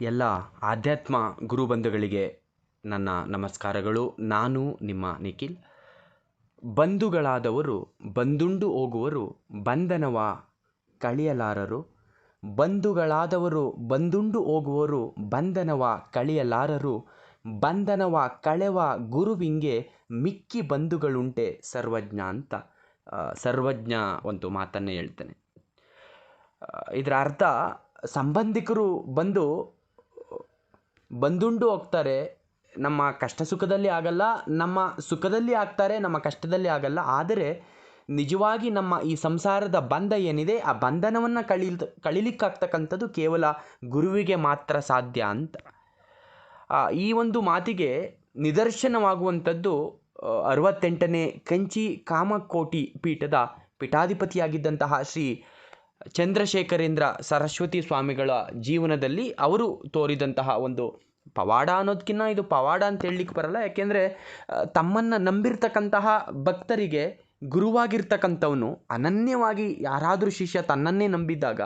ಎಲ್ಲ ಆಧ್ಯಾತ್ಮ ಗುರುಬಂಧುಗಳಿಗೆ ನನ್ನ ನಮಸ್ಕಾರಗಳು. ನಾನು ನಿಮ್ಮ ನಿಖಿಲ್. ಬಂಧುಗಳಾದವರು, ಬಂದುಂಡು ಹೋಗುವರು, ಬಂಧನವ ಕಳಿಯಲಾರರು. ಬಂಧುಗಳಾದವರು, ಬಂದುಂಡು ಹೋಗುವರು, ಬಂಧನವ ಕಳಿಯಲಾರರು. ಬಂಧನವ ಕಳೆವ ಗುರುವಿಂಗೆ ಮಿಕ್ಕಿ ಬಂಧುಗಳುಂಟೆ ಸರ್ವಜ್ಞ ಅಂತ ಸರ್ವಜ್ಞ ಒಂದು ಮಾತನ್ನೇ ಹೇಳ್ತೇನೆ. ಇದರ ಅರ್ಥ, ಸಂಬಂಧಿಕರು ಬಂದು ಬಂದುಂಡು ಹೋಗ್ತಾರೆ, ನಮ್ಮ ಕಷ್ಟ ಸುಖದಲ್ಲಿ ಆಗಲ್ಲ, ನಮ್ಮ ಸುಖದಲ್ಲಿ ಆಗ್ತಾರೆ, ನಮ್ಮ ಕಷ್ಟದಲ್ಲಿ ಆಗಲ್ಲ. ಆದರೆ ನಿಜವಾಗಿ ನಮ್ಮ ಈ ಸಂಸಾರದ ಬಂಧ ಏನಿದೆ, ಆ ಬಂಧನವನ್ನು ಕಳೀಲ್, ಕಳೀಲಿಕ್ಕಾಗ್ತಕ್ಕಂಥದ್ದು ಕೇವಲ ಗುರುವಿಗೆ ಮಾತ್ರ ಸಾಧ್ಯ ಅಂತ. ಈ ಒಂದು ಮಾತಿಗೆ ನಿದರ್ಶನವಾಗುವಂಥದ್ದು ಅರವತ್ತೆಂಟನೇ ಕಂಚಿ ಕಾಮಕೋಟಿ ಪೀಠದ ಪೀಠಾಧಿಪತಿಯಾಗಿದ್ದಂತಹ ಶ್ರೀ ಚಂದ್ರಶೇಖರೇಂದ್ರ ಸರಸ್ವತಿ ಸ್ವಾಮಿಗಳ ಜೀವನದಲ್ಲಿ ಅವರು ತೋರಿದಂತಹ ಒಂದು ಪವಾಡ ಅನ್ನೋದಕ್ಕಿಂತ ಇದು ಪವಾಡ ಅಂತ ಹೇಳಲಿಕ್ಕೆ ಬರಲ್ಲ. ಯಾಕೆಂದರೆ ತಮ್ಮನ್ನು ನಂಬಿರ್ತಕ್ಕಂತಹ ಭಕ್ತರಿಗೆ ಗುರುವಾಗಿರ್ತಕ್ಕಂಥವನು ಅನನ್ಯವಾಗಿ ಯಾರಾದರೂ ಶಿಷ್ಯ ತನ್ನನ್ನೇ ನಂಬಿದ್ದಾಗ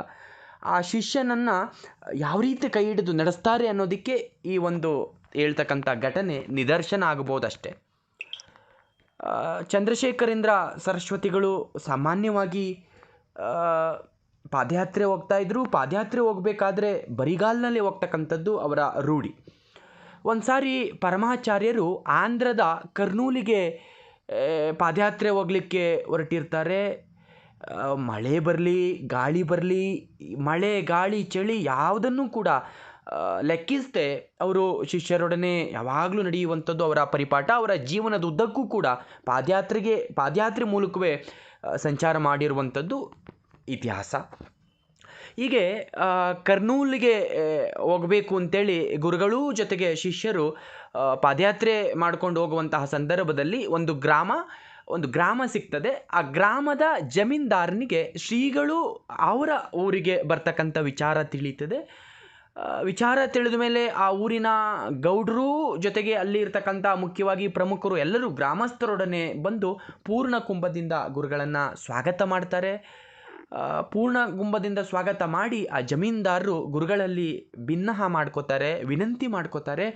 ಆ ಶಿಷ್ಯನನ್ನು ಯಾವ ರೀತಿ ಕೈ ಹಿಡಿದು ನಡೆಸ್ತಾರೆ ಅನ್ನೋದಕ್ಕೆ ಈ ಒಂದು ಹೇಳ್ತಕ್ಕಂಥ ಘಟನೆ ನಿದರ್ಶನ ಆಗ್ಬೋದಷ್ಟೆ. ಆ, ಚಂದ್ರಶೇಖರೇಂದ್ರ ಸರಸ್ವತಿಗಳು ಸಾಮಾನ್ಯವಾಗಿ ಪಾದಯಾತ್ರೆ ಹೋಗ್ತಾ ಇದ್ರು. ಪಾದಯಾತ್ರೆ ಹೋಗಬೇಕಾದ್ರೆ ಬರಿಗಾಲ್ನಲ್ಲಿ ಹೋಗ್ತಕ್ಕಂಥದ್ದು ಅವರ ರೂಢಿ. ಒಂದು ಸಾರಿ ಪರಮಾಚಾರ್ಯರು ಆಂಧ್ರದ ಕರ್ನೂಲಿಗೆ ಪಾದಯಾತ್ರೆ ಹೋಗಲಿಕ್ಕೆ ಹೊರಟಿರ್ತಾರೆ. ಮಳೆ ಬರಲಿ, ಗಾಳಿ ಬರಲಿ, ಮಳೆ, ಗಾಳಿ, ಚಳಿ ಯಾವುದನ್ನು ಕೂಡ ಲೆಕ್ಕಿಸದೆ ಅವರು ಶಿಷ್ಯರೊಡನೆ ಯಾವಾಗಲೂ ನಡೆಯುವಂಥದ್ದು ಅವರ ಪರಿಪಾಠ. ಅವರ ಜೀವನದ ಉದ್ದಕ್ಕೂ ಕೂಡ ಪಾದಯಾತ್ರೆಗೆ, ಪಾದಯಾತ್ರೆ ಮೂಲಕವೇ ಸಂಚಾರ ಮಾಡಿರುವಂಥದ್ದು. ಇತಿಹಾಸ. ಹೀಗೆ ಕರ್ನೂಲಿಗೆ ಹೋಗ್ಬೇಕು ಅಂತೇಳಿ ಗುರುಗಳೂ ಜೊತೆಗೆ ಶಿಷ್ಯರು ಪಾದಯಾತ್ರೆ ಮಾಡ್ಕೊಂಡು ಹೋಗುವಂತಹ ಸಂದರ್ಭದಲ್ಲಿ ಒಂದು ಗ್ರಾಮ ಒಂದು ಗ್ರಾಮ ಸಿಗ್ತದೆ. ಆ ಗ್ರಾಮದ ಜಮೀನ್ದಾರನಿಗೆ ಶ್ರೀಗಳು ಅವರ ಊರಿಗೆ ಬರ್ತಕ್ಕಂಥ ವಿಚಾರ ತಿಳಿಯುತ್ತದೆ. ವಿಚಾರ ತಿಳಿದ ಮೇಲೆ ಆ ಊರಿನ ಗೌಡರು ಜೊತೆಗೆ ಅಲ್ಲಿ ಇರ್ತಕ್ಕಂಥ ಮುಖ್ಯವಾಗಿ ಪ್ರಮುಖರು ಎಲ್ಲರೂ ಗ್ರಾಮಸ್ಥರೊಡನೆ ಬಂದು ಪೂರ್ಣ ಕುಂಭದಿಂದ ಗುರುಗಳನ್ನು ಸ್ವಾಗತ ಮಾಡ್ತಾರೆ. ಪೂರ್ಣ ಗುಂಬದಿಂದ ಸ್ವಾಗತ ಮಾಡಿ ಆ ಜಮೀನ್ದಾರರು ಗುರುಗಳಲ್ಲಿ ಭಿನ್ನಹ ಮಾಡ್ಕೋತಾರೆ, ವಿನಂತಿ ಮಾಡ್ಕೋತಾರೆ.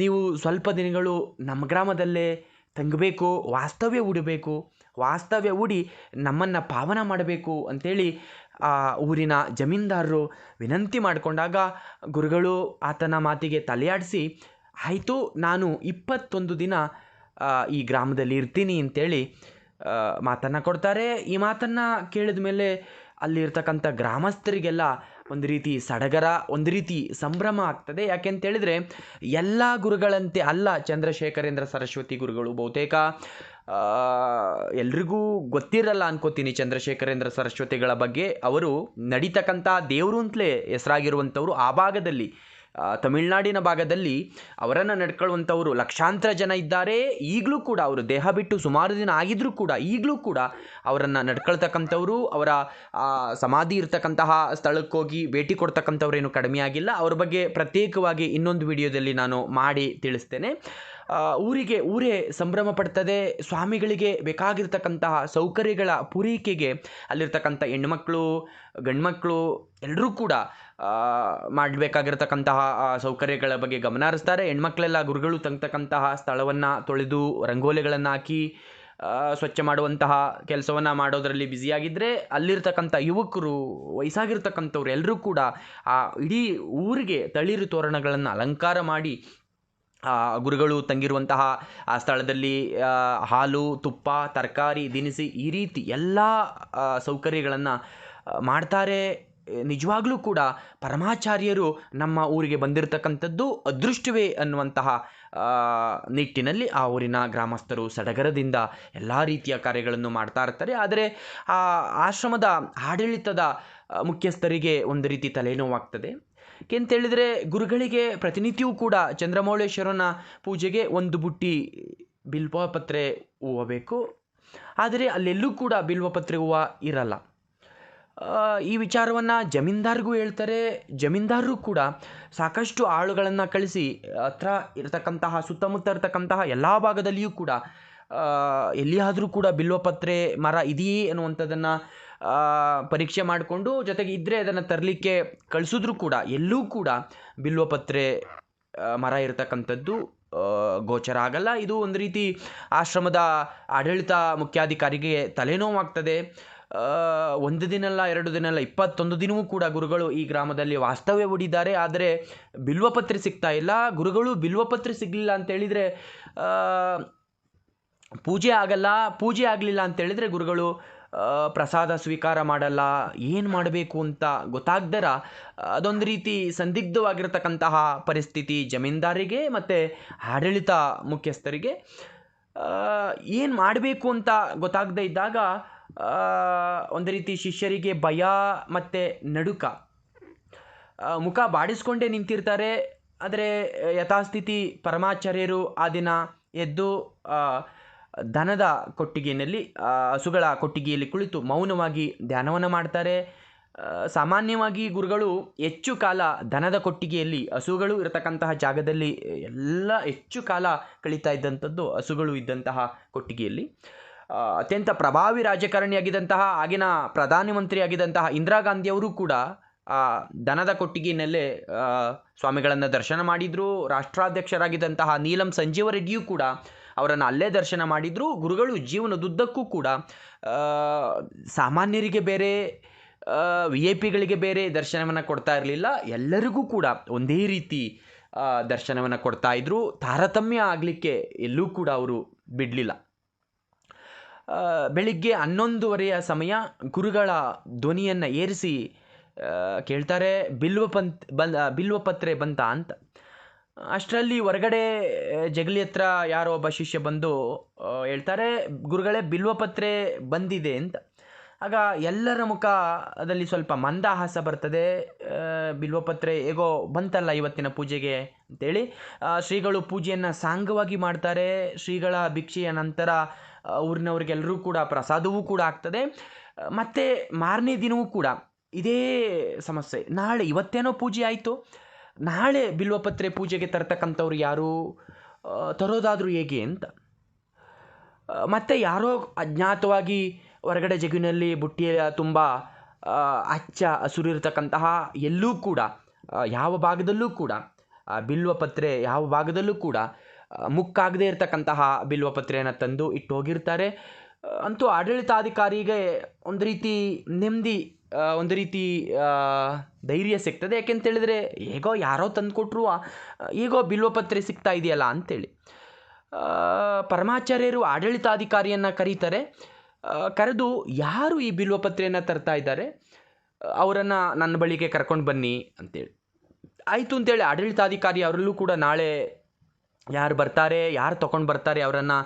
ನೀವು ಸ್ವಲ್ಪ ದಿನಗಳು ನಮ್ಮ ಗ್ರಾಮದಲ್ಲೇ ತಂಗಬೇಕು, ವಾಸ್ತವ್ಯ ಹೂಡಬೇಕು, ವಾಸ್ತವ್ಯ ಹೂಡಿ ನಮ್ಮನ್ನು ಪಾವನ ಮಾಡಬೇಕು ಅಂತೇಳಿ ಆ ಊರಿನ ಜಮೀನ್ದಾರರು ವಿನಂತಿ ಮಾಡಿಕೊಂಡಾಗ ಗುರುಗಳು ಆತನ ಮಾತಿಗೆ ತಲೆಯಾಡಿಸಿ, ಆಯಿತು, ನಾನು ಇಪ್ಪತ್ತೊಂದು ದಿನ ಈ ಗ್ರಾಮದಲ್ಲಿ ಇರ್ತೀನಿ ಅಂತೇಳಿ ಮಾತನ್ನು ಕೊಡ್ತಾರೆ. ಈ ಮಾತನ್ನು ಕೇಳಿದ ಮೇಲೆ ಅಲ್ಲಿರ್ತಕ್ಕಂಥ ಗ್ರಾಮಸ್ಥರಿಗೆಲ್ಲ ಒಂದು ರೀತಿ ಸಡಗರ, ಒಂದು ರೀತಿ ಸಂಭ್ರಮ ಆಗ್ತದೆ. ಯಾಕೆಂತೇಳಿದರೆ ಎಲ್ಲ ಗುರುಗಳಂತೆ ಅಲ್ಲ ಚಂದ್ರಶೇಖರೇಂದ್ರ ಸರಸ್ವತಿ ಗುರುಗಳು ಬಹುತೇಕ. ಎಲ್ರಿಗೂ ಗೊತ್ತಿರಲ್ಲ ಅನ್ಕೋತೀನಿ ಚಂದ್ರಶೇಖರೇಂದ್ರ ಸರಸ್ವತಿಗಳ ಬಗ್ಗೆ. ಅವರು ನಡೀತಕ್ಕಂಥ ದೇವರು ಅಂತಲೇ ಹೆಸರಾಗಿರುವಂಥವ್ರು ಆ ಭಾಗದಲ್ಲಿ. ತಮಿಳ್ನಾಡಿನ ಭಾಗದಲ್ಲಿ ಅವರನ್ನು ನಡ್ಕೊಳ್ಳುವಂಥವರು ಲಕ್ಷಾಂತರ ಜನ ಇದ್ದಾರೆ. ಈಗಲೂ ಕೂಡ ಅವರು ದೇಹ ಬಿಟ್ಟು ಸುಮಾರು ದಿನ ಆಗಿದ್ರೂ ಕೂಡ ಈಗಲೂ ಕೂಡ ಅವರನ್ನು ನಡ್ಕೊಳ್ತಕ್ಕಂಥವ್ರು, ಅವರ ಸಮಾಧಿ ಇರತಕ್ಕಂತಹ ಸ್ಥಳಕ್ಕೆ ಹೋಗಿ ಭೇಟಿ ಕೊಡ್ತಕ್ಕಂಥವ್ರೇನು ಕಡಿಮೆ ಆಗಿಲ್ಲ. ಅವ್ರ ಬಗ್ಗೆ ಪ್ರತ್ಯೇಕವಾಗಿ ಇನ್ನೊಂದು ವಿಡಿಯೋದಲ್ಲಿ ನಾನು ಮಾಡಿ ತಿಳಿಸ್ತೇನೆ. ಊರಿಗೆ ಊರೇ ಸಂಭ್ರಮ ಪಡ್ತದೆ, ಸ್ವಾಮಿಗಳಿಗೆ ಬೇಕಾಗಿರ್ತಕ್ಕಂತಹ ಸೌಕರ್ಯಗಳ ಪೂರೈಕೆಗೆ ಅಲ್ಲಿರ್ತಕ್ಕಂಥ ಹೆಣ್ಮಕ್ಳು, ಗಂಡ್ಮಕ್ಳು ಎಲ್ಲರೂ ಕೂಡ ಮಾಡಬೇಕಾಗಿರ್ತಕ್ಕಂತಹ ಸೌಕರ್ಯಗಳ ಬಗ್ಗೆ ಗಮನ ಹರಿಸ್ತಾರೆ ಹೆಣ್ಮಕ್ಳೆಲ್ಲ ಗುರುಗಳು ತಂಗ್ತಕ್ಕಂತಹ ಸ್ಥಳವನ್ನು ತೊಳೆದು ರಂಗೋಲಿಗಳನ್ನು ಹಾಕಿ ಸ್ವಚ್ಛ ಮಾಡುವಂತಹ ಕೆಲಸವನ್ನು ಮಾಡೋದರಲ್ಲಿ ಬ್ಯುಸಿಯಾಗಿದ್ದರೆ ಅಲ್ಲಿರ್ತಕ್ಕಂಥ ಯುವಕರು, ವಯಸ್ಸಾಗಿರ್ತಕ್ಕಂಥವ್ರು ಎಲ್ಲರೂ ಕೂಡ ಆ ಇಡೀ ಊರಿಗೆ ತಳಿರು ತೋರಣಗಳನ್ನು ಅಲಂಕಾರ ಮಾಡಿ ಗುರುಗಳು ತಂಗಿರುವಂತಹ ಆ ಸ್ಥಳದಲ್ಲಿ ಹಾಲು, ತುಪ್ಪ, ತರಕಾರಿ, ದಿನಸಿ ಈ ರೀತಿ ಎಲ್ಲ ಸೌಕರ್ಯಗಳನ್ನು ಮಾಡ್ತಾರೆ. ನಿಜವಾಗ್ಲೂ ಕೂಡ ಪರಮಾಚಾರ್ಯರು ನಮ್ಮ ಊರಿಗೆ ಬಂದಿರತಕ್ಕಂಥದ್ದು ಅದೃಷ್ಟವೇ ಅನ್ನುವಂತಹ ನಿಟ್ಟಿನಲ್ಲಿ ಆ ಊರಿನ ಗ್ರಾಮಸ್ಥರು ಸಡಗರದಿಂದ ಎಲ್ಲ ರೀತಿಯ ಕಾರ್ಯಗಳನ್ನು ಮಾಡ್ತಾ ಇರ್ತಾರೆ. ಆದರೆ, ಆ, ಆಶ್ರಮದ ಆಡಳಿತದ ಮುಖ್ಯಸ್ಥರಿಗೆ ಒಂದು ರೀತಿ ತಲೆನೋವಾಗ್ತದೆ. ಏಕೆಂತೇಳಿದರೆ ಗುರುಗಳಿಗೆ ಪ್ರತಿನಿತ್ಯವೂ ಕೂಡ ಚಂದ್ರಮೌಳೇಶ್ವರನ ಪೂಜೆಗೆ ಒಂದು ಬುಟ್ಟಿ ಬಿಲ್ವಪತ್ರೆ ಹೂವು ಆದರೆ ಅಲ್ಲೆಲ್ಲೂ ಕೂಡ ಬಿಲ್ವಪತ್ರೆ ಹೂವು ಇರಲ್ಲ. ಈ ವಿಚಾರವನ್ನು ಜಮೀನ್ದಾರ್ಗೂ ಹೇಳ್ತಾರೆ. ಜಮೀನ್ದಾರರು ಕೂಡ ಸಾಕಷ್ಟು ಆಳುಗಳನ್ನು ಕಳಿಸಿ ಹತ್ರ ಇರತಕ್ಕಂತಹ, ಸುತ್ತಮುತ್ತ ಇರತಕ್ಕಂತಹ ಎಲ್ಲ ಭಾಗದಲ್ಲಿಯೂ ಕೂಡ ಎಲ್ಲಿಯಾದರೂ ಕೂಡ ಬಿಲ್ವಪತ್ರೆ ಮರ ಇದೆಯೇ ಅನ್ನುವಂಥದ್ದನ್ನು ಪರೀಕ್ಷೆ ಮಾಡಿಕೊಂಡು ಜೊತೆಗೆ ಇದ್ದರೆ ಅದನ್ನು ತರಲಿಕ್ಕೆ ಕಳಿಸಿದ್ರು ಕೂಡ, ಎಲ್ಲೂ ಕೂಡ ಬಿಲ್ವಪತ್ರೆ ಮರ ಇರತಕ್ಕಂಥದ್ದು ಗೋಚರ ಆಗಲ್ಲ. ಇದು ಒಂದು ರೀತಿ ಆಶ್ರಮದ ಆಡಳಿತ ಮುಖ್ಯಾಧಿಕಾರಿಗೆ ತಲೆನೋವಾಗ್ತದೆ. ಒಂದು ದಿನಲ್ಲ, ಎರಡು ದಿನ ಅಲ್ಲ ಇಪ್ಪತ್ತೊಂದು ದಿನವೂ ಕೂಡ ಗುರುಗಳು ಈ ಗ್ರಾಮದಲ್ಲಿ ವಾಸ್ತವ್ಯ ಹೂಡಿದ್ದಾರೆ. ಆದರೆ ಬಿಲ್ವಪತ್ರೆ ಸಿಗ್ತಾ ಇಲ್ಲ. ಗುರುಗಳು ಬಿಲ್ವಪತ್ರೆ ಸಿಗಲಿಲ್ಲ ಅಂತ ಹೇಳಿದರೆ ಪೂಜೆ ಆಗಲ್ಲ, ಪೂಜೆ ಆಗಲಿಲ್ಲ ಅಂತೇಳಿದರೆ ಗುರುಗಳು ಪ್ರಸಾದ ಸ್ವೀಕಾರ ಮಾಡಲ್ಲ, ಏನು ಮಾಡಬೇಕು ಅಂತ ಗೊತ್ತಾಗ್ದರ, ಅದೊಂದು ರೀತಿ ಸಂದಿಗ್ಧವಾಗಿರತಕ್ಕಂತಹ ಪರಿಸ್ಥಿತಿ ಜಮೀನ್ದಾರಿಗೆ ಮತ್ತು ಆಡಳಿತ ಮುಖ್ಯಸ್ಥರಿಗೆ. ಏನು ಮಾಡಬೇಕು ಅಂತ ಗೊತ್ತಾಗದೇ ಇದ್ದಾಗ ಒಂದು ರೀತಿ ಶಿಷ್ಯರಿಗೆ ಭಯ ಮತ್ತು ನಡುಕ. ಮುಖ ಬಾಡಿಸ್ಕೊಂಡೇ ನಿಂತಿರ್ತಾರೆ, ಆದರೆ ಯಥಾಸ್ಥಿತಿ ಪರಮಾಚಾರ್ಯರು ಆ ದಿನ ಎದ್ದು ದನದ ಕೊಟ್ಟಿಗೆಯಲ್ಲಿ ಹಸುಗಳ ಕೊಟ್ಟಿಗೆಯಲ್ಲಿ ಕುಳಿತು ಮೌನವಾಗಿ ಧ್ಯಾನವನ್ನು ಮಾಡ್ತಾರೆ. ಸಾಮಾನ್ಯವಾಗಿ ಗುರುಗಳು ಹೆಚ್ಚು ಕಾಲ ದನದ ಕೊಟ್ಟಿಗೆಯಲ್ಲಿ ಹಸುಗಳು ಇರತಕ್ಕಂತಹ ಜಾಗದಲ್ಲಿ, ಎಲ್ಲ ಹೆಚ್ಚು ಕಾಲ ಕಳೀತಾ ಇದ್ದಂಥದ್ದು ಹಸುಗಳು ಇದ್ದಂತಹ ಕೊಟ್ಟಿಗೆಯಲ್ಲಿ. ಅತ್ಯಂತ ಪ್ರಭಾವಿ ರಾಜಕಾರಣಿಯಾಗಿದ್ದಂತಹ, ಆಗಿನ ಪ್ರಧಾನಮಂತ್ರಿಯಾಗಿದ್ದಂತಹ ಇಂದಿರಾ ಗಾಂಧಿಯವರು ಕೂಡ ದನದ ಕೊಟ್ಟಿಗೆಯಲ್ಲೇ ಸ್ವಾಮಿಗಳನ್ನು ದರ್ಶನ ಮಾಡಿದರು. ರಾಷ್ಟ್ರಾಧ್ಯಕ್ಷರಾಗಿದ್ದಂತಹ ನೀಲಂ ಸಂಜೀವ ರೆಡ್ಡಿಯೂ ಕೂಡ ಅವರನ್ನು ಅಲ್ಲೇ ದರ್ಶನ ಮಾಡಿದರು. ಗುರುಗಳು ಜೀವನದುದ್ದಕ್ಕೂ ಕೂಡ ಸಾಮಾನ್ಯರಿಗೆ ಬೇರೆ ವಿ ಐ ಪಿಗಳಿಗೆ ಬೇರೆ ದರ್ಶನವನ್ನು ಕೊಡ್ತಾ ಇರಲಿಲ್ಲ. ಎಲ್ಲರಿಗೂ ಕೂಡ ಒಂದೇ ರೀತಿ ದರ್ಶನವನ್ನು ಕೊಡ್ತಾ ಇದ್ದರು ತಾರತಮ್ಯ ಆಗಲಿಕ್ಕೆ ಎಲ್ಲೂ ಕೂಡ ಅವರು ಬಿಡಲಿಲ್ಲ. ಬೆಳಿಗ್ಗೆ ಹನ್ನೊಂದುವರೆಯ ಸಮಯ ಗುರುಗಳ ಧ್ವನಿಯನ್ನು ಏರಿಸಿ ಕೇಳ್ತಾರೆ, ಬಿಲ್ವ ಪಂತ್, ಬಂದ ಬಿಲ್ವಪತ್ರೆ ಬಂತ ಅಂತ. ಅಷ್ಟರಲ್ಲಿ ಹೊರಗಡೆ ಜಗಲಿ ಹತ್ರ ಯಾರೋ ಒಬ್ಬ ಶಿಷ್ಯ ಬಂದು ಹೇಳ್ತಾರೆ, ಗುರುಗಳೇ ಬಿಲ್ವಪತ್ರೆ ಬಂದಿದೆ ಅಂತ. ಆಗ ಎಲ್ಲರ ಮುಖದಲ್ಲಿ ಸ್ವಲ್ಪ ಮಂದಹಾಸ ಬರ್ತದೆ. ಬಿಲ್ವಪತ್ರೆ ಹೇಗೋ ಬಂತಲ್ಲ ಇವತ್ತಿನ ಪೂಜೆಗೆ ಅಂತೇಳಿ. ಶ್ರೀಗಳು ಪೂಜೆಯನ್ನು ಸಾಂಗವಾಗಿ ಮಾಡ್ತಾರೆ. ಶ್ರೀಗಳ ಭಿಕ್ಷೆಯ ನಂತರ ಊರಿನವ್ರಿಗೆಲ್ಲರೂ ಕೂಡ ಪ್ರಸಾದವೂ ಕೂಡ ಆಗ್ತದೆ. ಮತ್ತೆ ಮಾರನೇ ದಿನವೂ ಕೂಡ ಇದೇ ಸಮಸ್ಯೆ. ನಾಳೆ ಇವತ್ತೇನೋ ಪೂಜೆ ಆಯಿತು. ನಾಳೆ ಬಿಲ್ವಪತ್ರೆ ಪೂಜೆಗೆ ತರ್ತಕ್ಕಂಥವ್ರು ಯಾರು? ತರೋದಾದರೂ ಹೇಗೆ ಅಂತ. ಮತ್ತು ಯಾರೋ ಅಜ್ಞಾತವಾಗಿ ಹೊರಗಡೆ ಜಗಿನಲ್ಲಿ ಬುಟ್ಟಿಯ ತುಂಬ ಅಚ್ಚ, ಹಸುರಿರ್ತಕ್ಕಂತಹ ಎಲ್ಲೂ ಕೂಡ ಯಾವ ಭಾಗದಲ್ಲೂ ಕೂಡ ಬಿಲ್ವಪತ್ರೆ ಯಾವ ಭಾಗದಲ್ಲೂ ಕೂಡ ಮುಕ್ಕಾಗದೇ ಇರತಕ್ಕಂತಹ ಬಿಲ್ವಪತ್ರೆಯನ್ನು ತಂದು ಇಟ್ಟು ಹೋಗಿರ್ತಾರೆ. ಅಂತೂ ಆಡಳಿತಾಧಿಕಾರಿಗೆ ಒಂದು ರೀತಿ ನೆಮ್ಮದಿ ಒಂದು ರೀತಿ ಧೈರ್ಯ ಸಿಗ್ತದೆ. ಯಾಕೆಂತೇಳಿದರೆ, ಹೇಗೋ ಯಾರೋ ತಂದುಕೊಟ್ರು ಹೇಗೋ ಬಿಲ್ವಪತ್ರೆ ಸಿಗ್ತಾ ಇದೆಯಲ್ಲ ಅಂತೇಳಿ. ಪರಮಾಚಾರ್ಯರು ಆಡಳಿತಾಧಿಕಾರಿಯನ್ನು ಕರೀತಾರೆ. ಕರೆದು ಯಾರು ಈ ಬಿಲ್ವಪತ್ರೆಯನ್ನು ತರ್ತಾ ಇದ್ದಾರೆ, ಅವರನ್ನು ನನ್ನ ಬಳಿಗೆ ಕರ್ಕೊಂಡು ಬನ್ನಿ ಅಂತೇಳಿ. ಆಯಿತು ಅಂತೇಳಿ, ಆಡಳಿತಾಧಿಕಾರಿ ಅವರಲ್ಲೂ ಕೂಡ ನಾಳೆ ಯಾರು ಬರ್ತಾರೆ, ಯಾರು ತೊಗೊಂಡು ಬರ್ತಾರೆ, ಅವರನ್ನು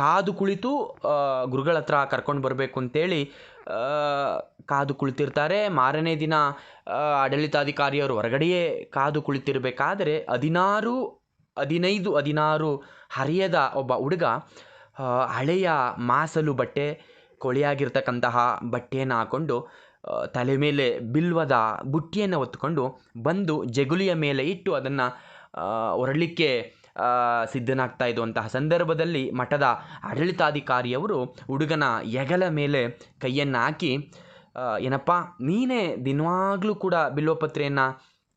ಕಾದು ಕುಳಿತು ಗುರುಗಳ ಹತ್ರ ಕರ್ಕೊಂಡು ಬರಬೇಕು ಅಂತೇಳಿ ಕಾದು ಕುಳಿತಿರ್ತಾರೆ. ಮಾರನೇ ದಿನ ಆಡಳಿತಾಧಿಕಾರಿಯವರು ಹೊರಗಡೆಯೇ ಕಾದು ಕುಳಿತಿರಬೇಕಾದರೆ ಹದಿನಾರು, ಹದಿನೈದು, ಹದಿನಾರು ಹರಿಯದ ಒಬ್ಬ ಹುಡುಗ ಹಳೆಯ ಮಾಸಲು ಬಟ್ಟೆ, ಕೊಳೆಯಾಗಿರ್ತಕ್ಕಂತಹ ಬಟ್ಟೆಯನ್ನು ಹಾಕ್ಕೊಂಡು ತಲೆ ಮೇಲೆ ಬಿಲ್ವದ ಬುಟ್ಟಿಯನ್ನು ಹೊತ್ಕೊಂಡು ಬಂದು ಜಗುಲಿಯ ಮೇಲೆ ಇಟ್ಟು ಅದನ್ನು ಹೊರಡಲಿಕ್ಕೆ ಸಿದ್ಧನಾಗ್ತಾ ಇದ್ದಂತಹ ಸಂದರ್ಭದಲ್ಲಿ ಮಠದ ಆಡಳಿತಾಧಿಕಾರಿಯವರು ಹುಡುಗನ ಹೆಗಲ ಮೇಲೆ ಕೈಯನ್ನು ಹಾಕಿ ಏನಪ್ಪ, ನೀನೇ ದಿನವಾಗಲೂ ಕೂಡ ಬಿಲ್ವಪತ್ರೆಯನ್ನು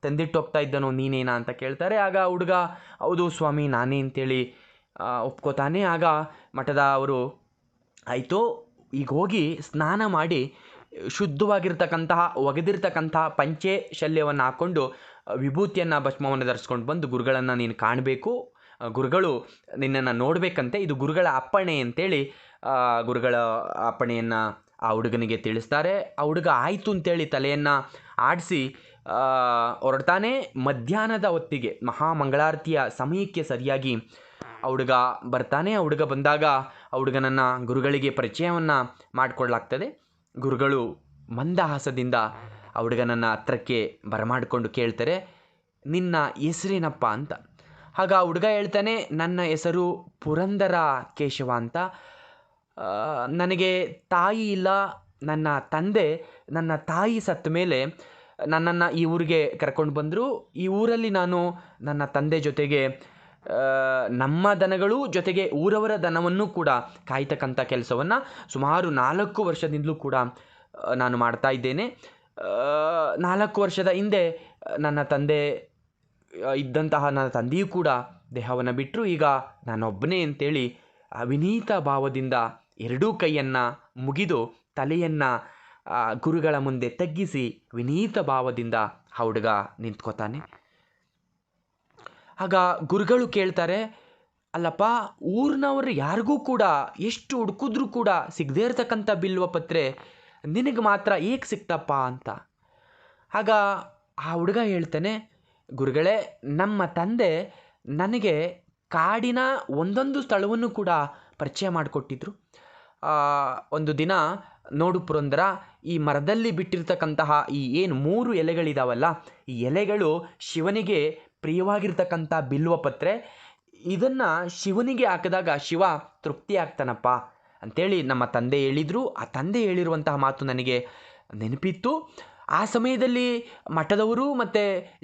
ತಂದಿಟ್ಟು ಹೋಗ್ತಾ ಇದ್ದನೋ, ನೀನೇನಾ ಅಂತ ಕೇಳ್ತಾರೆ. ಆಗ ಹುಡುಗ, ಹೌದು ಸ್ವಾಮಿ, ನಾನೇ ಅಂತೇಳಿ ಒಪ್ಕೋತಾನೆ. ಆಗ ಮಠದ ಅವರು, ಆಯಿತು, ಈಗ ಹೋಗಿ ಸ್ನಾನ ಮಾಡಿ ಶುದ್ಧವಾಗಿರ್ತಕ್ಕಂತಹ, ಒಗೆದಿರ್ತಕ್ಕಂತಹ ಪಂಚೆ ಶಲ್ಯವನ್ನು ಹಾಕ್ಕೊಂಡು ವಿಭೂತಿಯನ್ನು ಭಸ್ಮವನ್ನು ಧರಿಸ್ಕೊಂಡು ಬಂದು ಗುರುಗಳನ್ನು ನೀನು ಕಾಣಬೇಕು. ಗುರುಗಳು ನಿನ್ನನ್ನು ನೋಡಬೇಕಂತೆ. ಇದು ಗುರುಗಳ ಅಪ್ಪಣೆ ಅಂತೇಳಿ ಗುರುಗಳ ಅಪ್ಪಣೆಯನ್ನು ಆ ಹುಡುಗನಿಗೆ ತಿಳಿಸ್ತಾರೆ. ಆ ಹುಡುಗ ಆಯಿತು ಅಂತೇಳಿ ತಲೆಯನ್ನು ಆಡಿಸಿ ಹೊರಡ್ತಾನೆ. ಮಧ್ಯಾಹ್ನದ ಹೊತ್ತಿಗೆ ಮಹಾಮಂಗಳಾರತಿಯ ಸಮಯಕ್ಕೆ ಸರಿಯಾಗಿ ಆ ಹುಡುಗ ಬರ್ತಾನೆ. ಆ ಹುಡುಗ ಬಂದಾಗ ಆ ಹುಡುಗನನ್ನು ಗುರುಗಳಿಗೆ ಪರಿಚಯವನ್ನು ಮಾಡಿಕೊಡ್ಲಾಗ್ತದೆ. ಗುರುಗಳು ಮಂದಹಾಸದಿಂದ ಆ ಹುಡುಗನನ್ನು ಹತ್ರಕ್ಕೆ ಬರಮಾಡಿಕೊಂಡು ಕೇಳ್ತಾರೆ, ನಿನ್ನ ಹೆಸರೇನಪ್ಪ ಅಂತ. ಆಗ ಆ ಹುಡುಗ ಹೇಳ್ತಾನೆ, ನನ್ನ ಹೆಸರು ಪುರಂದರ ಕೇಶವ ಅಂತ. ನನಗೆ ತಾಯಿ ಇಲ್ಲ, ನನ್ನ ತಂದೆ, ನನ್ನ ತಾಯಿ ಸತ್ತ ಮೇಲೆ ನನ್ನನ್ನು ಈ ಊರಿಗೆ ಕರ್ಕೊಂಡು ಬಂದರು. ಈ ಊರಲ್ಲಿ ನಾನು ನನ್ನ ತಂದೆ ಜೊತೆಗೆ ನಮ್ಮ ದನಗಳು ಜೊತೆಗೆ ಊರವರ ದನವನ್ನು ಕೂಡ ಕಾಯ್ತಕ್ಕಂಥ ಕೆಲಸವನ್ನು ಸುಮಾರು ನಾಲ್ಕು ವರ್ಷದಿಂದಲೂ ಕೂಡ ನಾನು ಮಾಡ್ತಾ ಇದ್ದೇನೆ. ನಾಲ್ಕು ವರ್ಷದ ಹಿಂದೆ ನನ್ನ ತಂದೆ ಇದ್ದಂತಹ ನನ್ನ ತಂದೆಯೂ ಕೂಡ ದೇಹವನ್ನು ಬಿಟ್ಟರು ಈಗ ನಾನೊಬ್ಬನೇ ಅಂತೇಳಿ ಅವಿನೀತ ವಿನೀತ ಭಾವದಿಂದ ಎರಡೂ ಕೈಯನ್ನು ಮುಗಿದು ತಲೆಯನ್ನು ಗುರುಗಳ ಮುಂದೆ ತಗ್ಗಿಸಿ ವಿನೀತ ಭಾವದಿಂದ ಆ ಹುಡುಗ ನಿಂತ್ಕೋತಾನೆ. ಆಗ ಗುರುಗಳು ಕೇಳ್ತಾರೆ, ಅಲ್ಲಪ್ಪ, ಊರಿನವರು ಯಾರಿಗೂ ಕೂಡ, ಎಷ್ಟು ಹುಡುಕಿದ್ರೂ ಕೂಡ ಸಿಗದೇ ಇರತಕ್ಕಂಥ ಬಿಲ್ವ ಪತ್ರೆ ನಿನಗೆ ಮಾತ್ರ ಈಗ ಸಿಕ್ತಪ್ಪ ಅಂತ. ಆಗ ಆ ಹುಡುಗ ಹೇಳ್ತಾನೆ, ಗುರುಗಳೇ, ನಮ್ಮ ತಂದೆ ನನಗೆ ಕಾಡಿನ ಒಂದೊಂದು ಸ್ಥಳವನ್ನು ಕೂಡ ಪರಿಚಯ ಮಾಡಿಕೊಟ್ಟಿದ್ರು. ಒಂದು ದಿನ ನೋಡು ಪುರಂದರ, ಈ ಮರದಲ್ಲಿ ಬಿಟ್ಟಿರ್ತಕ್ಕಂತಹ ಈ ಏನು ಮೂರು ಎಲೆಗಳಿದಾವಲ್ಲ, ಈ ಎಲೆಗಳು ಶಿವನಿಗೆ ಪ್ರಿಯವಾಗಿರ್ತಕ್ಕಂಥ ಬಿಲ್ವ ಪತ್ರೆ ಇದನ್ನು ಶಿವನಿಗೆ ಹಾಕಿದಾಗ ಶಿವ ತೃಪ್ತಿ ಆಗ್ತಾನಪ್ಪ. ಅಂತೇಳಿ ನಮ್ಮ ತಂದೆ ಹೇಳಿದರು. ಆ ತಂದೆ ಹೇಳಿರುವಂತಹ ಮಾತು ನನಗೆ ನೆನಪಿತ್ತು. ಆ ಸಮಯದಲ್ಲಿ ಮಠದವರು ಮತ್ತು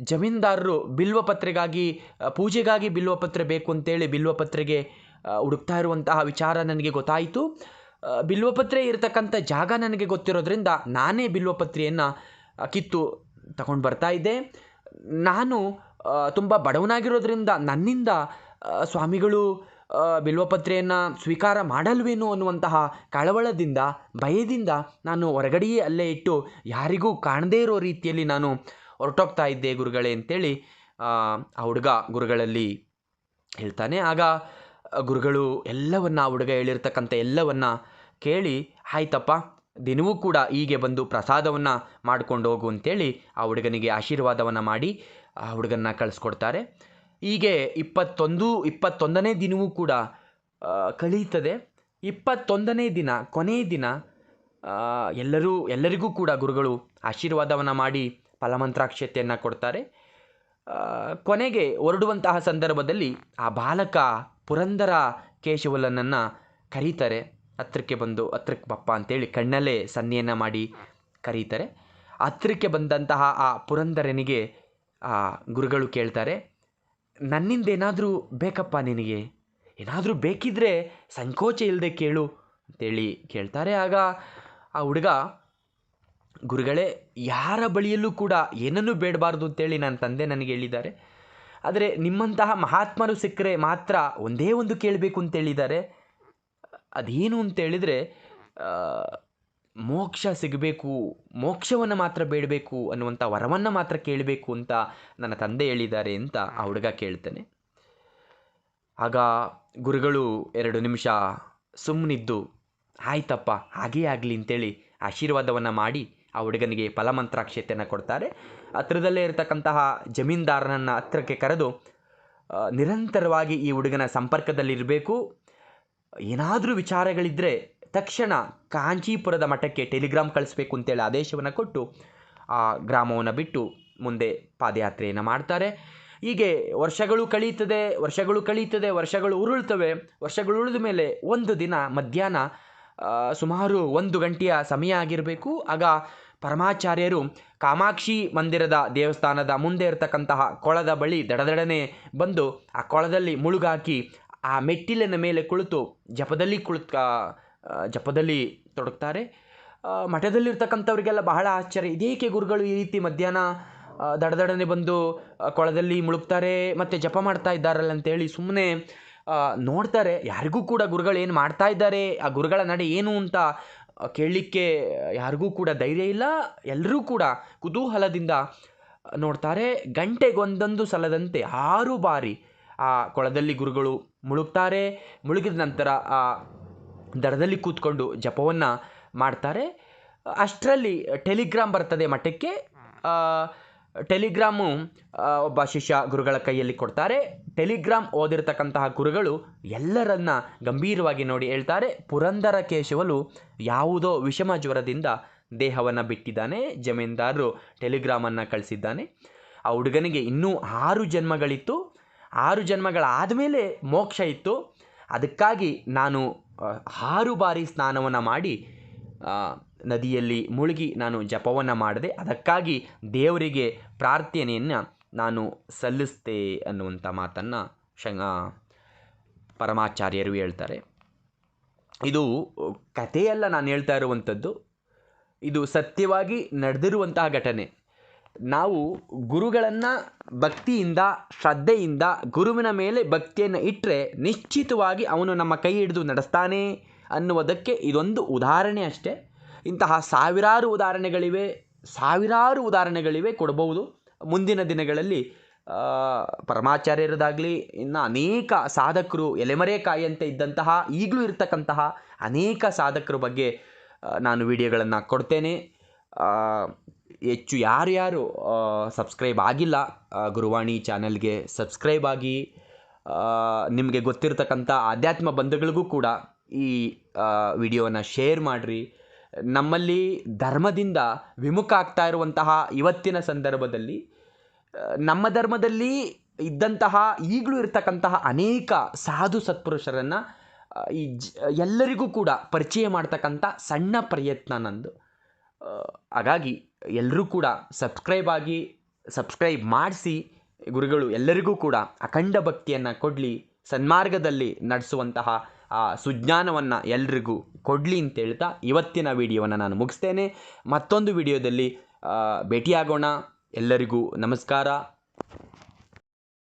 ಜಮೀನ್ದಾರರು ಬಿಲ್ವಪತ್ರೆಗಾಗಿ ಪೂಜೆಗಾಗಿ ಬಿಲ್ವಪತ್ರೆ ಬೇಕು ಅಂತೇಳಿ ಬಿಲ್ವಪತ್ರೆಗೆ ಹುಡುಕ್ತಾ ಇರುವಂತಹ ವಿಚಾರ ನನಗೆ ಗೊತ್ತಾಯಿತು. ಬಿಲ್ವಪತ್ರೆ ಇರತಕ್ಕಂಥ ಜಾಗ ನನಗೆ ಗೊತ್ತಿರೋದ್ರಿಂದ ನಾನೇ ಬಿಲ್ವಪತ್ರೆಯನ್ನು ಕಿತ್ತು ತಗೊಂಡು ಬರ್ತಾ ಇದ್ದೆ. ನಾನು ತುಂಬ ಬಡವನಾಗಿರೋದ್ರಿಂದ ನನ್ನಿಂದ ಸ್ವಾಮಿಗಳು ಬಿಲ್ವಪತ್ರೆಯನ್ನು ಸ್ವೀಕಾರ ಮಾಡಲ್ವೇನೋ ಅನ್ನುವಂತಹ ಕಳವಳದಿಂದ, ಭಯದಿಂದ ನಾನು ಹೊರಗಡೆಯೇ ಅಲ್ಲೇ ಇಟ್ಟು ಯಾರಿಗೂ ಕಾಣದೇ ಇರೋ ರೀತಿಯಲ್ಲಿ ನಾನು ಹೊರಟೋಗ್ತಾ ಇದ್ದೆ ಗುರುಗಳೇ ಅಂತೇಳಿ ಆ ಹುಡುಗ ಗುರುಗಳಲ್ಲಿ ಹೇಳ್ತಾನೆ. ಆಗ ಗುರುಗಳು ಎಲ್ಲವನ್ನ, ಆ ಹುಡುಗ ಹೇಳಿರ್ತಕ್ಕಂಥ ಎಲ್ಲವನ್ನ ಕೇಳಿ, ಆಯ್ತಪ್ಪ, ದಿನವೂ ಕೂಡ ಹೀಗೆ ಬಂದು ಪ್ರಸಾದವನ್ನು ಮಾಡ್ಕೊಂಡು ಹೋಗು ಅಂತೇಳಿ ಆ ಹುಡುಗನಿಗೆ ಆಶೀರ್ವಾದವನ್ನು ಮಾಡಿ ಆ ಹುಡುಗನ್ನ ಕಳಿಸ್ಕೊಡ್ತಾರೆ. ಹೀಗೆ ಇಪ್ಪತ್ತೊಂದು, ಇಪ್ಪತ್ತೊಂದನೇ ದಿನವೂ ಕೂಡ ಕಳೀತದೆ ಇಪ್ಪತ್ತೊಂದನೇ ದಿನ, ಕೊನೆಯ ದಿನ ಎಲ್ಲರೂ, ಎಲ್ಲರಿಗೂ ಕೂಡ ಗುರುಗಳು ಆಶೀರ್ವಾದವನ್ನು ಮಾಡಿ ಫಲಮಂತ್ರಾಕ್ಷತೆಯನ್ನು ಕೊಡ್ತಾರೆ. ಕೊನೆಗೆ ಹೊರಡುವಂತಹ ಸಂದರ್ಭದಲ್ಲಿ ಆ ಬಾಲಕ ಪುರಂದರ ಕೇಶವಲನನ್ನು ಕರೀತಾರೆ. ಹತ್ರಕ್ಕೆ ಬಂದು, ಹತ್ರಕ್ಕೆ ಬಪ್ಪ ಅಂತೇಳಿ ಕಣ್ಣಲ್ಲೇ ಸನ್ನೆಯನ್ನು ಮಾಡಿ ಕರೀತಾರೆ. ಹತ್ರಕ್ಕೆ ಬಂದಂತಹ ಆ ಪುರಂದರನಿಗೆ, ಆ, ಗುರುಗಳು ಕೇಳ್ತಾರೆ. ನನ್ನಿಂದ ಏನಾದರೂ ಬೇಕಪ್ಪ ನಿನಗೆ? ಏನಾದರೂ ಬೇಕಿದ್ರೆ ಸಂಕೋಚ ಇಲ್ಲದೆ ಕೇಳು ಅಂತೇಳಿ ಕೇಳ್ತಾರೆ. ಆಗ ಆ ಹುಡುಗ, ಗುರುಗಳೇ, ಯಾರ ಬಳಿಯಲ್ಲೂ ಕೂಡ ಏನನ್ನೂ ಬೇಡಬಾರ್ದು ಅಂತೇಳಿ ನನ್ನ ತಂದೆ ನನಗೆ ಹೇಳಿದ್ದಾರೆ. ಆದರೆ ನಿಮ್ಮಂತಹ ಮಹಾತ್ಮರು ಸಿಕ್ಕರೆ ಮಾತ್ರ ಒಂದೇ ಒಂದು ಕೇಳಬೇಕು ಅಂತೇಳಿದ್ದಾರೆ. ಅದೇನು ಅಂತ ಹೇಳಿದರೆ ಮೋಕ್ಷ ಸಿಗಬೇಕು, ಮೋಕ್ಷವನ್ನು ಮಾತ್ರ ಬೇಡಬೇಕು ಅನ್ನುವಂಥ ವರವನ್ನು ಮಾತ್ರ ಕೇಳಬೇಕು ಅಂತ ನನ್ನ ತಂದೆ ಹೇಳಿದ್ದಾರೆ ಅಂತ ಆ ಹುಡುಗ ಕೇಳ್ತಾನೆ. ಆಗ ಗುರುಗಳು ಎರಡು ನಿಮಿಷ ಸುಮ್ಮನಿದ್ದು ಆಯ್ತಪ್ಪ, ಹಾಗೇ ಆಗಲಿ ಅಂತೇಳಿ ಆಶೀರ್ವಾದವನ್ನು ಮಾಡಿ ಆ ಹುಡುಗನಿಗೆ ಫಲಮಂತ್ರಾಕ್ಷತೆಯನ್ನು ಕೊಡ್ತಾರೆ. ಹತ್ರದಲ್ಲೇ ಇರತಕ್ಕಂತಹ ಜಮೀನ್ದಾರನನ್ನು ಹತ್ರಕ್ಕೆ ಕರೆದು ನಿರಂತರವಾಗಿ ಈ ಹುಡುಗನ ಸಂಪರ್ಕದಲ್ಲಿರಬೇಕು. ಏನಾದರೂ ವಿಚಾರಗಳಿದ್ದರೆ ತಕ್ಷಣ ಕಾಂಚೀಪುರದ ಮಠಕ್ಕೆ ಟೆಲಿಗ್ರಾಮ್ ಕಳಿಸ್ಬೇಕು ಅಂತೇಳಿ ಆದೇಶವನ್ನು ಕೊಟ್ಟು ಆ ಗ್ರಾಮವನ್ನು ಬಿಟ್ಟು ಮುಂದೆ ಪಾದಯಾತ್ರೆಯನ್ನು ಮಾಡ್ತಾರೆ. ಹೀಗೆ ವರ್ಷಗಳು ಕಳೀತದೆ ವರ್ಷಗಳು ಕಳೀತದೆ, ವರ್ಷಗಳು ಉರುಳ್ತವೆ. ವರ್ಷಗಳು ಉಳಿದ ಮೇಲೆ ಒಂದು ದಿನ ಮಧ್ಯಾಹ್ನ ಸುಮಾರು ಒಂದು ಗಂಟೆಯ ಸಮಯ ಆಗಿರಬೇಕು. ಆಗ ಪರಮಾಚಾರ್ಯರು ಕಾಮಾಕ್ಷಿ ಮಂದಿರದ ದೇವಸ್ಥಾನದ ಮುಂದೆ ಇರತಕ್ಕಂತಹ ಕೊಳದ ಬಳಿ ದಡದಡನೆ ಬಂದು ಆ ಕೊಳದಲ್ಲಿ ಮುಳುಗಾಕಿ ಆ ಮೆಟ್ಟಿಲಿನ ಮೇಲೆ ಕುಳಿತು ಜಪದಲ್ಲಿ ಕುಳಿತ ಜಪದಲ್ಲಿ ತೊಡಗ್ತಾರೆ. ಮಠದಲ್ಲಿರ್ತಕ್ಕಂಥವ್ರಿಗೆಲ್ಲ ಬಹಳ ಆಶ್ಚರ್ಯ. ಇದೇಕೆ ಗುರುಗಳು ಈ ರೀತಿ ಮಧ್ಯಾಹ್ನ ದಡದಡನೆ ಬಂದು ಕೊಳದಲ್ಲಿ ಮುಳುಗ್ತಾರೆ ಮತ್ತು ಜಪ ಮಾಡ್ತಾ ಇದ್ದಾರಲ್ಲ ಅಂತೇಳಿ ಸುಮ್ಮನೆ ನೋಡ್ತಾರೆ. ಯಾರಿಗೂ ಕೂಡ ಗುರುಗಳು ಏನು ಮಾಡ್ತಾ ಇದ್ದಾರೆ, ಆ ಗುರುಗಳ ನಡೆ ಏನು ಅಂತ ಕೇಳಲಿಕ್ಕೆ ಯಾರಿಗೂ ಕೂಡ ಧೈರ್ಯ ಇಲ್ಲ. ಎಲ್ಲರೂ ಕೂಡ ಕುತೂಹಲದಿಂದ ನೋಡ್ತಾರೆ. ಗಂಟೆಗೊಂದೊಂದು ಸಲದಂತೆ ಆರು ಬಾರಿ, ಆ, ಕೊಳದಲ್ಲಿ ಗುರುಗಳು ಮುಳುಗ್ತಾರೆ. ಮುಳುಗಿದ ನಂತರ, ಆ ದಡದಲ್ಲಿ ಕೂತ್ಕೊಂಡು ಜಪವನ್ನು ಮಾಡ್ತಾರೆ. ಅಷ್ಟರಲ್ಲಿ ಟೆಲಿಗ್ರಾಮ್ ಬರ್ತದೆ ಮಠಕ್ಕೆ. ಟೆಲಿಗ್ರಾಮು ಒಬ್ಬ ಶಿಷ್ಯ ಗುರುಗಳ ಕೈಯಲ್ಲಿ ಕೊಡ್ತಾರೆ. ಟೆಲಿಗ್ರಾಮ್ ಓದಿರ್ತಕ್ಕಂತಹ ಗುರುಗಳು ಎಲ್ಲರನ್ನ ಗಂಭೀರವಾಗಿ ನೋಡಿ ಹೇಳ್ತಾರೆ. ಪುರಂದರ ಕೇಶವಲು ಯಾವುದೋ ವಿಷಮ ಜ್ವರದಿಂದ ದೇಹವನ್ನು ಬಿಟ್ಟಿದ್ದಾನೆ. ಜಮೀನ್ದಾರರು ಟೆಲಿಗ್ರಾಮನ್ನು ಕಳಿಸಿದ್ದಾನೆ. ಆ ಹುಡುಗನಿಗೆ ಇನ್ನೂ ಆರು ಜನ್ಮಗಳಿತ್ತು. ಆರು ಜನ್ಮಗಳಾದ ಮೇಲೆ ಮೋಕ್ಷ ಇತ್ತು. ಅದಕ್ಕಾಗಿ ನಾನು ಆರು ಬಾರಿ ಸ್ನಾನವನ್ನು ಮಾಡಿ ನದಿಯಲ್ಲಿ ಮುಳುಗಿ ನಾನು ಜಪವನ್ನು ಮಾಡಿದೆ, ಅದಕ್ಕಾಗಿ ದೇವರಿಗೆ ಪ್ರಾರ್ಥನೆಯನ್ನು ನಾನು ಸಲ್ಲಿಸ್ತೆ ಅನ್ನುವಂಥ ಮಾತನ್ನು ಶಂಗ ಪರಮಾಚಾರ್ಯರು ಹೇಳ್ತಾರೆ. ಇದು ಕಥೆಯಲ್ಲ ನಾನು ಹೇಳ್ತಾ ಇರುವಂಥದ್ದು ಇದು ಸತ್ಯವಾಗಿ ನಡೆದಿರುವಂತಹ ಘಟನೆ. ನಾವು ಗುರುಗಳನ್ನು ಭಕ್ತಿಯಿಂದ, ಶ್ರದ್ಧೆಯಿಂದ ಗುರುವಿನ ಮೇಲೆ ಭಕ್ತಿಯನ್ನು ಇಟ್ಟರೆ ನಿಶ್ಚಿತವಾಗಿ ಅವನು ನಮ್ಮ ಕೈ ಹಿಡಿದು ನಡೆಸ್ತಾನೆ ಅನ್ನುವುದಕ್ಕೆ ಇದೊಂದು ಉದಾಹರಣೆ ಅಷ್ಟೇ. ಇಂತಹ ಸಾವಿರಾರು ಉದಾಹರಣೆಗಳಿವೆ ಸಾವಿರಾರು ಉದಾಹರಣೆಗಳಿವೆ ಕೊಡಬಹುದು ಮುಂದಿನ ದಿನಗಳಲ್ಲಿ ಪರಮಾಚಾರ್ಯರದಾಗಲಿ, ಇನ್ನು ಅನೇಕ ಸಾಧಕರು, ಎಲೆಮರೆಕಾಯಿಯಂತೆ ಇದ್ದಂತಹ, ಈಗಲೂ ಇರತಕ್ಕಂತಹ ಅನೇಕ ಸಾಧಕರ ಬಗ್ಗೆ ನಾನು ವಿಡಿಯೋಗಳನ್ನು ಕೊಡ್ತೇನೆ. ಹೆಚ್ಚು ಯಾರ್ಯಾರು ಸಬ್ಸ್ಕ್ರೈಬ್ ಆಗಿಲ್ಲ ಗುರುವಾಣಿ ಚಾನಲ್ಗೆ ಸಬ್ಸ್ಕ್ರೈಬ್ ಆಗಿ ನಿಮಗೆ ಗೊತ್ತಿರತಕ್ಕಂಥ ಆಧ್ಯಾತ್ಮ ಬಂಧುಗಳಿಗೂ ಕೂಡ ಈ ವಿಡಿಯೋನ ಶೇರ್ ಮಾಡಿರಿ. ನಮ್ಮಲ್ಲಿ ಧರ್ಮದಿಂದ ವಿಮುಖ ಆಗ್ತಾ ಇರುವಂತಹ ಇವತ್ತಿನ ಸಂದರ್ಭದಲ್ಲಿ ನಮ್ಮ ಧರ್ಮದಲ್ಲಿ ಇದ್ದಂತಹ ಈಗಲೂ ಇರತಕ್ಕಂತಹ ಅನೇಕ ಸಾಧು ಸತ್ಪುರುಷರನ್ನು ಈ ಜ, ಎಲ್ಲರಿಗೂ ಕೂಡ ಪರಿಚಯ ಮಾಡ್ತಕ್ಕಂಥ ಸಣ್ಣ ಪ್ರಯತ್ನ ನಂದು. ಹಾಗಾಗಿ ಎಲ್ಲರೂ ಕೂಡ ಸಬ್ಸ್ಕ್ರೈಬ್ ಆಗಿ ಸಬ್ಸ್ಕ್ರೈಬ್ ಮಾಡಿಸಿ ಗುರುಗಳು ಎಲ್ಲರಿಗೂ ಕೂಡ ಅಖಂಡ ಭಕ್ತಿಯನ್ನು ಕೊಡಲಿ, ಸನ್ಮಾರ್ಗದಲ್ಲಿ ನಡೆಸುವಂತಹ, ಆ, ಸುಜ್ಞಾನವನ್ನು ಎಲ್ರಿಗೂ ಕೊಡಲಿ ಅಂತ ಹೇಳ್ತಾ ಇವತ್ತಿನ ವಿಡಿಯೋವನ್ನು ನಾನು ಮುಗಿಸ್ತೇನೆ. ಮತ್ತೊಂದು ವಿಡಿಯೋದಲ್ಲಿ ಭೇಟಿಯಾಗೋಣ. ಎಲ್ಲರಿಗೂ ನಮಸ್ಕಾರ.